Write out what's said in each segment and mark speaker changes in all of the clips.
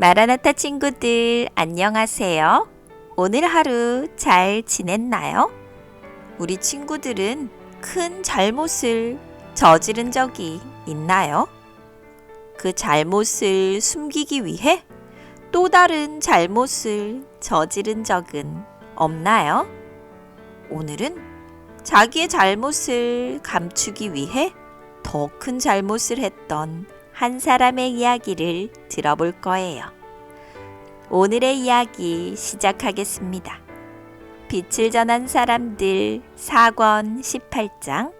Speaker 1: 마라나타 친구들 안녕하세요. 오늘 하루 잘 지냈나요? 우리 친구들은 큰 잘못을 저지른 적이 있나요? 그 잘못을 숨기기 위해 또 다른 잘못을 저지른 적은 없나요? 오늘은 자기의 잘못을 감추기 위해 더 큰 잘못을 했던 한 사람의 이야기를 들어볼 거예요. 오늘의 이야기 시작하겠습니다. 빛을 전한 사람들 4권 18장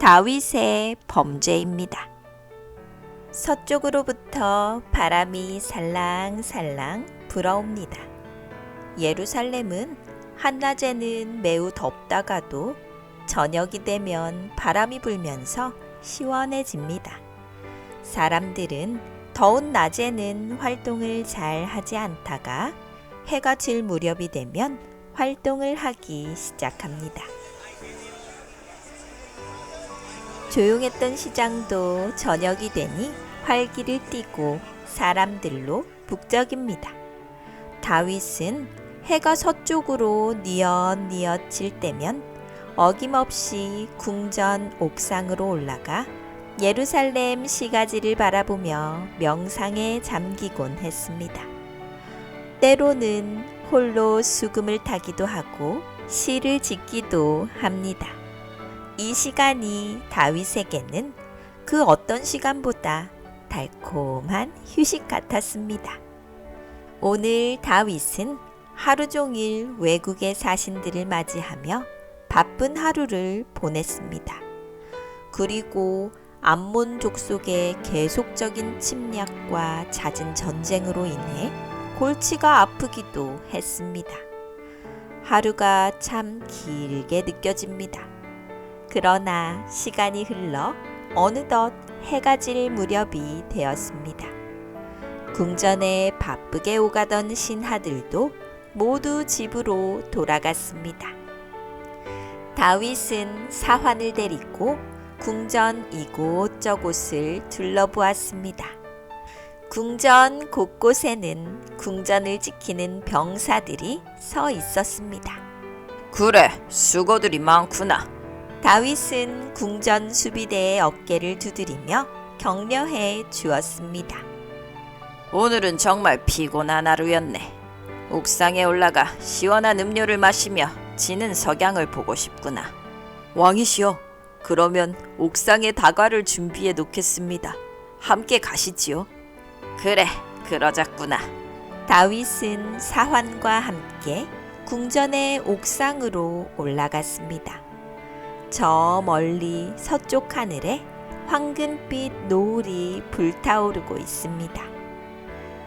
Speaker 1: 다윗의 범죄입니다. 서쪽으로부터 바람이 살랑살랑 불어옵니다. 예루살렘은 한낮에는 매우 덥다가도 저녁이 되면 바람이 불면서 시원해집니다. 사람들은 더운 낮에는 활동을 잘 하지 않다가 해가 질 무렵이 되면 활동을 하기 시작합니다. 조용했던 시장도 저녁이 되니 활기를 띠고 사람들로 북적입니다. 다윗은 해가 서쪽으로 뉘엿뉘엿 질 때면 어김없이 궁전 옥상으로 올라가 예루살렘 시가지를 바라보며 명상에 잠기곤 했습니다. 때로는 홀로 수금을 타기도 하고 시를 짓기도 합니다. 이 시간이 다윗에게는 그 어떤 시간보다 달콤한 휴식 같았습니다. 오늘 다윗은 하루 종일 외국의 사신들을 맞이하며 바쁜 하루를 보냈습니다. 그리고 암몬 족속의 계속적인 침략과 잦은 전쟁으로 인해 골치가 아프기도 했습니다. 하루가 참 길게 느껴집니다. 그러나 시간이 흘러 어느덧 해가 질 무렵이 되었습니다. 궁전에 바쁘게 오가던 신하들도 모두 집으로 돌아갔습니다. 다윗은 사환을 데리고 궁전 이곳저곳을 둘러보았습니다. 궁전 곳곳에는 궁전을 지키는 병사들이 서 있었습니다.
Speaker 2: 그래, 수고들이 많구나.
Speaker 1: 다윗은 궁전 수비대의 어깨를 두드리며 격려해 주었습니다.
Speaker 2: 오늘은 정말 피곤한 하루였네. 옥상에 올라가 시원한 음료를 마시며 지는 석양을 보고 싶구나. 왕이시여, 그러면 옥상에 다과를 준비해 놓겠습니다. 함께 가시지요. 그래, 그러자꾸나.
Speaker 1: 다윗은 사환과 함께 궁전의 옥상으로 올라갔습니다. 저 멀리 서쪽 하늘에 황금빛 노을이 불타오르고 있습니다.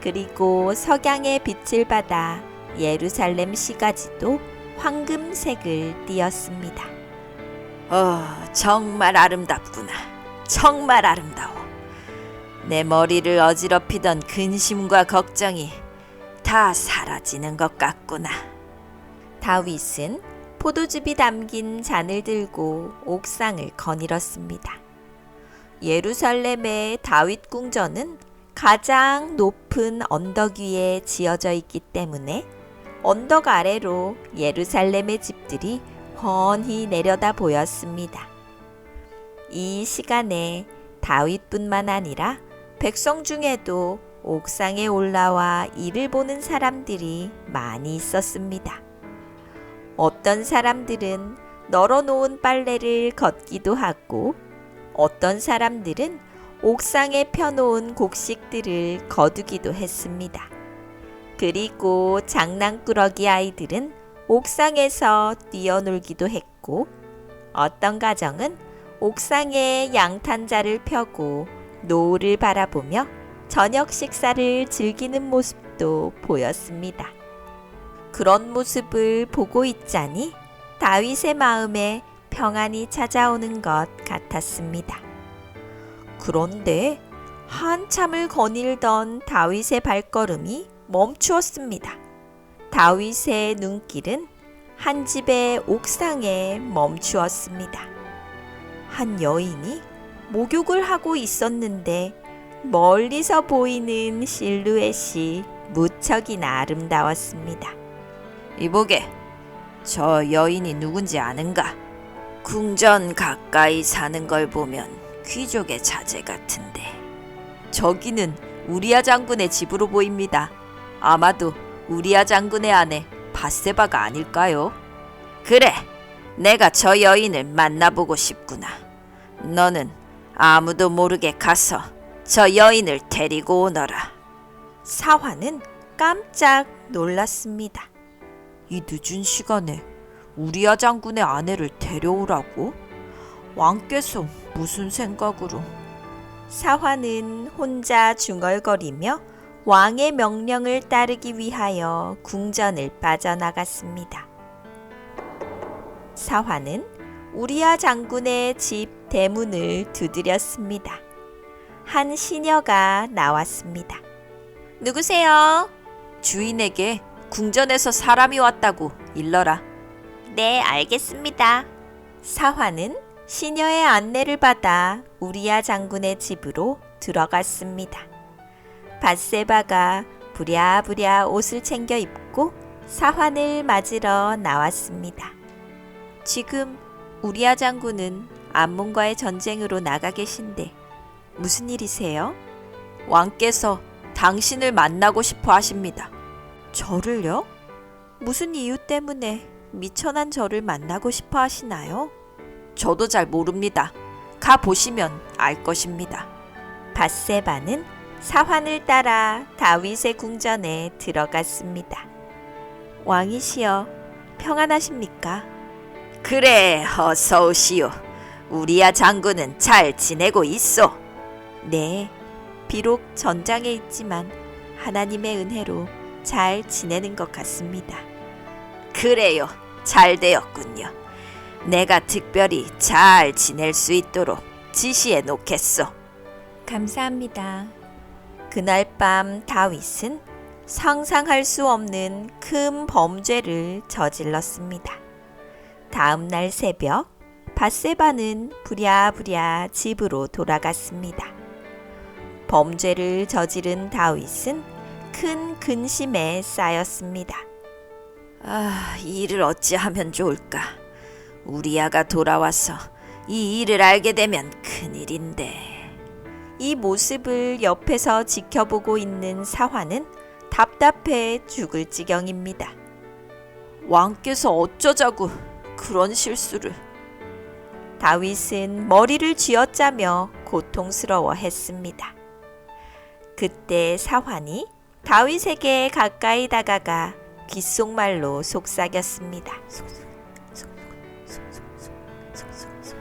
Speaker 1: 그리고 석양의 빛을 받아 예루살렘 시가지도 황금색을 띠었습니다.
Speaker 2: 어, 정말 아름답구나. 정말 아름다워. 내 머리를 어지럽히던 근심과 걱정이 다 사라지는 것 같구나.
Speaker 1: 다윗은 포도즙이 담긴 잔을 들고 옥상을 거닐었습니다. 예루살렘의 다윗 궁전은 가장 높은 언덕 위에 지어져 있기 때문에 언덕 아래로 예루살렘의 집들이 훤히 내려다 보였습니다. 이 시간에 다윗뿐만 아니라 백성 중에도 옥상에 올라와 일을 보는 사람들이 많이 있었습니다. 어떤 사람들은 널어놓은 빨래를 걷기도 하고 어떤 사람들은 옥상에 펴놓은 곡식들을 거두기도 했습니다. 그리고 장난꾸러기 아이들은 옥상에서 뛰어놀기도 했고 어떤 가정은 옥상에 양탄자를 펴고 노을을 바라보며 저녁 식사를 즐기는 모습도 보였습니다. 그런 모습을 보고 있자니 다윗의 마음에 평안이 찾아오는 것 같았습니다. 그런데 한참을 거닐던 다윗의 발걸음이 멈추었습니다. 다윗의 눈길은 한 집의 옥상에 멈추었습니다. 한 여인이 목욕을 하고 있었는데 멀리서 보이는 실루엣이 무척이나 아름다웠습니다.
Speaker 2: 이보게, 저 여인이 누군지 아는가? 궁전 가까이 사는 걸 보면 귀족의 자제 같은데.
Speaker 1: 저기는 우리아 장군의 집으로 보입니다. 아마도 우리아 장군의 아내 바세바가 아닐까요?
Speaker 2: 그래, 내가 저 여인을 만나보고 싶구나. 너는 아무도 모르게 가서 저 여인을 데리고 오너라.
Speaker 1: 사화는 깜짝 놀랐습니다.
Speaker 2: 이 늦은 시간에 우리아 장군의 아내를 데려오라고? 왕께서 무슨 생각으로?
Speaker 1: 사화는 혼자 중얼거리며 왕의 명령을 따르기 위하여 궁전을 빠져나갔습니다. 사화는 우리아 장군의 집 대문을 두드렸습니다. 한 시녀가 나왔습니다. 누구세요?
Speaker 2: 주인에게 궁전에서 사람이 왔다고 일러라.
Speaker 1: 네, 알겠습니다. 사화는 시녀의 안내를 받아 우리아 장군의 집으로 들어갔습니다. 바세바가 부랴부랴 옷을 챙겨 입고 사환을 맞으러 나왔습니다. 지금 우리아 장군은 암몬과의 전쟁으로 나가 계신데 무슨 일이세요?
Speaker 2: 왕께서 당신을 만나고 싶어 하십니다.
Speaker 1: 저를요? 무슨 이유 때문에 미천한 저를 만나고 싶어 하시나요?
Speaker 2: 저도 잘 모릅니다. 가 보시면 알 것입니다.
Speaker 1: 바세바는 사환을 따라 다윗의 궁전에 들어갔습니다. 왕이시여, 평안하십니까?
Speaker 2: 그래, 어서 오시오. 우리야 장군은 잘 지내고 있어.
Speaker 1: 네, 비록 전장에 있지만 하나님의 은혜로 잘 지내는 것 같습니다.
Speaker 2: 그래요, 잘 되었군요. 내가 특별히 잘 지낼 수 있도록 지시해 놓겠소.
Speaker 1: 감사합니다. 그날 밤 다윗은 상상할 수 없는 큰 범죄를 저질렀습니다. 다음 날 새벽 바세바는 부랴부랴 집으로 돌아갔습니다. 범죄를 저지른 다윗은 큰 근심에 쌓였습니다.
Speaker 2: 아, 이 일을 어찌하면 좋을까? 우리 아가 돌아와서 이 일을 알게 되면 큰일인데.
Speaker 1: 이 모습을 옆에서 지켜보고 있는 사화는 답답해 죽을 지경입니다.
Speaker 2: 왕께서 어쩌자고 그런 실수를.
Speaker 1: 다윗은 머리를 쥐어짜며 고통스러워 했습니다. 그때 사환이 다윗에게 가까이 다가가 귓속말로 속삭였습니다.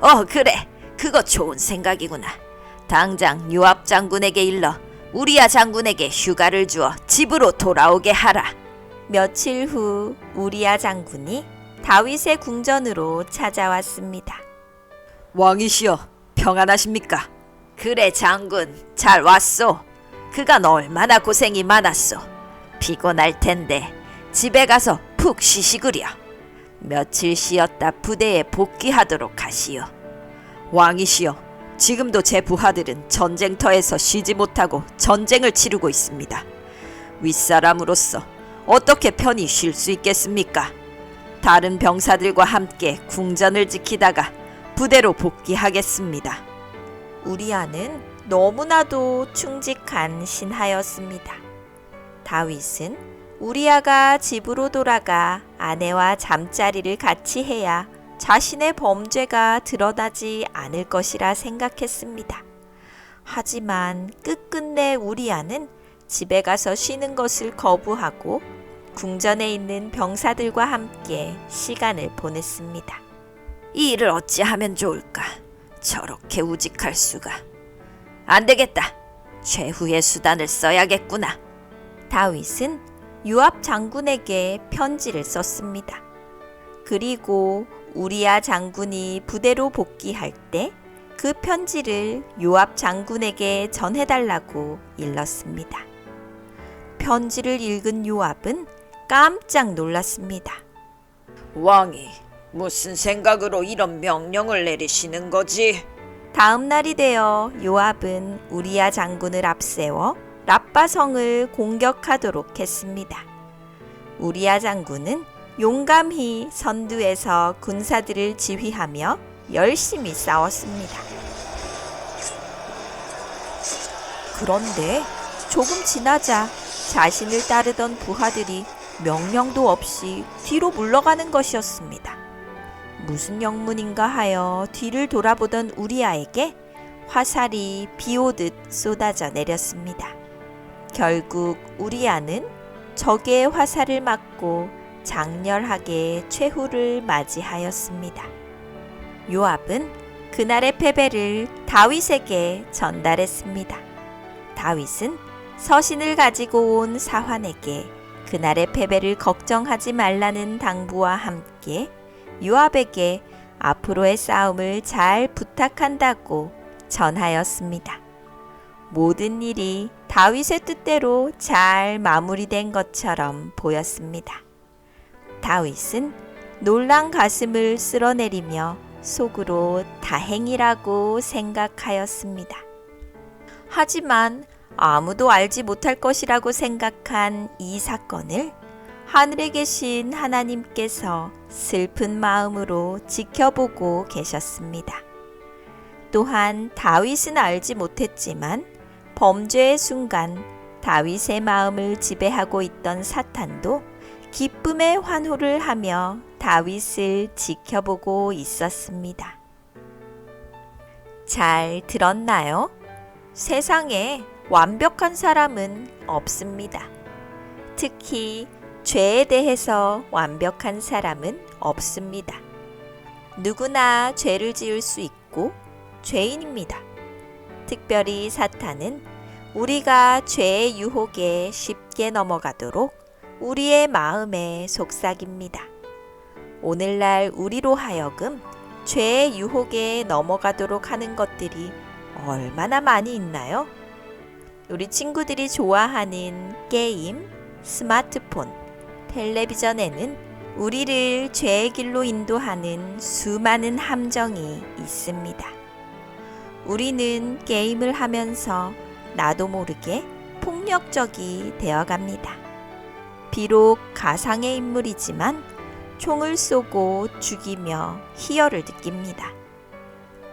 Speaker 2: 어, 그래. 그거 좋은 생각이구나. 당장 요압 장군에게 일러 우리야 장군에게 휴가를 주어 집으로 돌아오게 하라.
Speaker 1: 며칠 후 우리아 장군이 다윗의 궁전으로 찾아왔습니다.
Speaker 2: 왕이시여, 평안하십니까? 그래, 장군. 잘 왔소. 그간 얼마나 고생이 많았소. 피곤할 텐데 집에 가서 푹 쉬시구려. 며칠 쉬었다 부대에 복귀하도록 하시오. 왕이시여, 지금도 제 부하들은 전쟁터에서 쉬지 못하고 전쟁을 치르고 있습니다. 윗사람으로서 어떻게 편히 쉴 수 있겠습니까? 다른 병사들과 함께 궁전을 지키다가 부대로 복귀하겠습니다.
Speaker 1: 우리아는 너무나도 충직한 신하였습니다. 다윗은 우리아가 집으로 돌아가 아내와 잠자리를 같이 해야 자신의 범죄가 드러나지 않을 것이라 생각했습니다. 하지만 끝끝내 우리아는 집에 가서 쉬는 것을 거부하고 궁전에 있는 병사들과 함께 시간을 보냈습니다.
Speaker 2: 이 일을 어찌하면 좋을까? 저렇게 우직할 수가. 안 되겠다. 최후의 수단을 써야겠구나.
Speaker 1: 다윗은 요압 장군에게 편지를 썼습니다. 그리고 우리아 장군이 부대로 복귀할 때 그 편지를 요압 장군에게 전해달라고 일렀습니다. 편지를 읽은 요압은 깜짝 놀랐습니다.
Speaker 2: 왕이 무슨 생각으로 이런 명령을 내리시는 거지?
Speaker 1: 다음 날이 되어 요압은 우리야 장군을 앞세워 라빠성을 공격하도록 했습니다. 우리야 장군은 용감히 선두에서 군사들을 지휘하며 열심히 싸웠습니다. 그런데 조금 지나자 자신을 따르던 부하들이 명령도 없이 뒤로 물러가는 것이었습니다. 무슨 영문인가 하여 뒤를 돌아보던 우리아에게 화살이 비 오듯 쏟아져 내렸습니다. 결국 우리아는 적의 화살을 맞고 장렬하게 최후를 맞이하였습니다. 요압은 그날의 패배를 다윗에게 전달했습니다. 다윗은 서신을 가지고 온 사환에게 그날의 패배를 걱정하지 말라는 당부와 함께 요압에게 앞으로의 싸움을 잘 부탁한다고 전하였습니다. 모든 일이 다윗의 뜻대로 잘 마무리된 것처럼 보였습니다. 다윗은 놀란 가슴을 쓸어내리며 속으로 다행이라고 생각하였습니다. 하지만 아무도 알지 못할 것이라고 생각한 이 사건을 하늘에 계신 하나님께서 슬픈 마음으로 지켜보고 계셨습니다. 또한 다윗은 알지 못했지만 범죄의 순간 다윗의 마음을 지배하고 있던 사탄도 기쁨의 환호를 하며 다윗을 지켜보고 있었습니다. 잘 들었나요? 세상에 완벽한 사람은 없습니다. 특히 죄에 대해서 완벽한 사람은 없습니다. 누구나 죄를 지을 수 있고 죄인입니다. 특별히 사탄은 우리가 죄의 유혹에 쉽게 넘어가도록 우리의 마음에 속삭입니다. 오늘날 우리로 하여금 죄의 유혹에 넘어가도록 하는 것들이 얼마나 많이 있나요? 우리 친구들이 좋아하는 게임, 스마트폰, 텔레비전에는 우리를 죄의 길로 인도하는 수많은 함정이 있습니다. 우리는 게임을 하면서 나도 모르게 폭력적이 되어 갑니다. 비록 가상의 인물이지만 총을 쏘고 죽이며 희열을 느낍니다.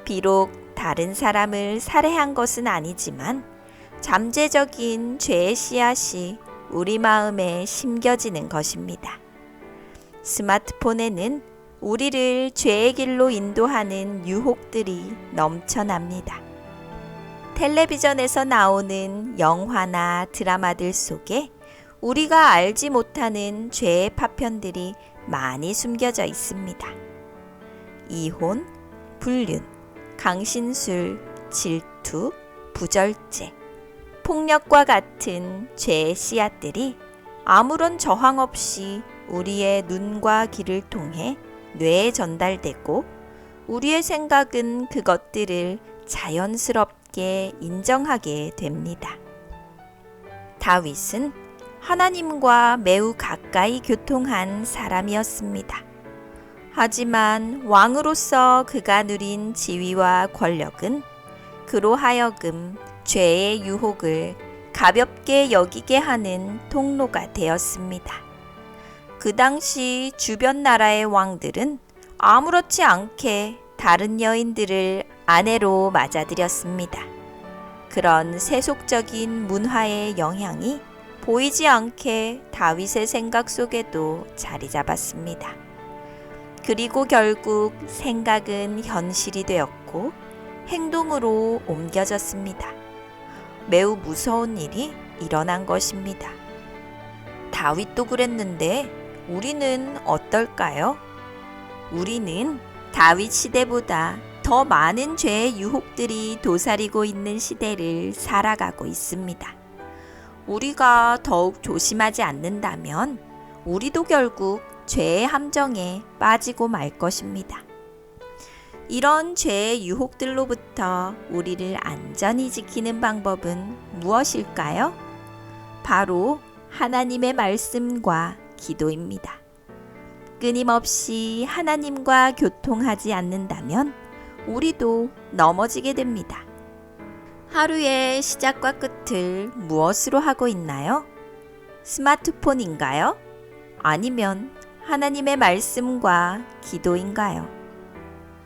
Speaker 1: 비록 다른 사람을 살해한 것은 아니지만 잠재적인 죄의 씨앗이 우리 마음에 심겨지는 것입니다. 스마트폰에는 우리를 죄의 길로 인도하는 유혹들이 넘쳐납니다. 텔레비전에서 나오는 영화나 드라마들 속에 우리가 알지 못하는 죄의 파편들이 많이 숨겨져 있습니다. 이혼, 불륜, 강신술, 질투, 부절제, 폭력과 같은 죄의 씨앗들이 아무런 저항 없이 우리의 눈과 귀를 통해 뇌에 전달되고 우리의 생각은 그것들을 자연스럽게 인정하게 됩니다. 다윗은 하나님과 매우 가까이 교통한 사람이었습니다. 하지만 왕으로서 그가 누린 지위와 권력은 그로 하여금 죄의 유혹을 가볍게 여기게 하는 통로가 되었습니다. 그 당시 주변 나라의 왕들은 아무렇지 않게 다른 여인들을 아내로 맞아들였습니다. 그런 세속적인 문화의 영향이 보이지 않게 다윗의 생각 속에도 자리 잡았습니다. 그리고 결국 생각은 현실이 되었고 행동으로 옮겨졌습니다. 매우 무서운 일이 일어난 것입니다. 다윗도 그랬는데 우리는 어떨까요? 우리는 다윗 시대보다 더 많은 죄의 유혹들이 도사리고 있는 시대를 살아가고 있습니다. 우리가 더욱 조심하지 않는다면 우리도 결국 죄의 함정에 빠지고 말 것입니다. 이런 죄의 유혹들로부터 우리를 안전히 지키는 방법은 무엇일까요? 바로 하나님의 말씀과 기도입니다. 끊임없이 하나님과 교통하지 않는다면 우리도 넘어지게 됩니다. 하루의 시작과 끝을 무엇으로 하고 있나요? 스마트폰인가요? 아니면 하나님의 말씀과 기도인가요?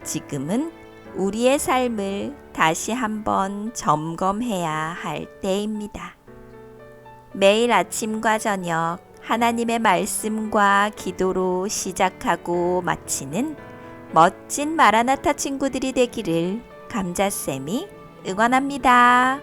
Speaker 1: 지금은 우리의 삶을 다시 한번 점검해야 할 때입니다. 매일 아침과 저녁 하나님의 말씀과 기도로 시작하고 마치는 멋진 마라나타 친구들이 되기를 감자쌤이 응원합니다.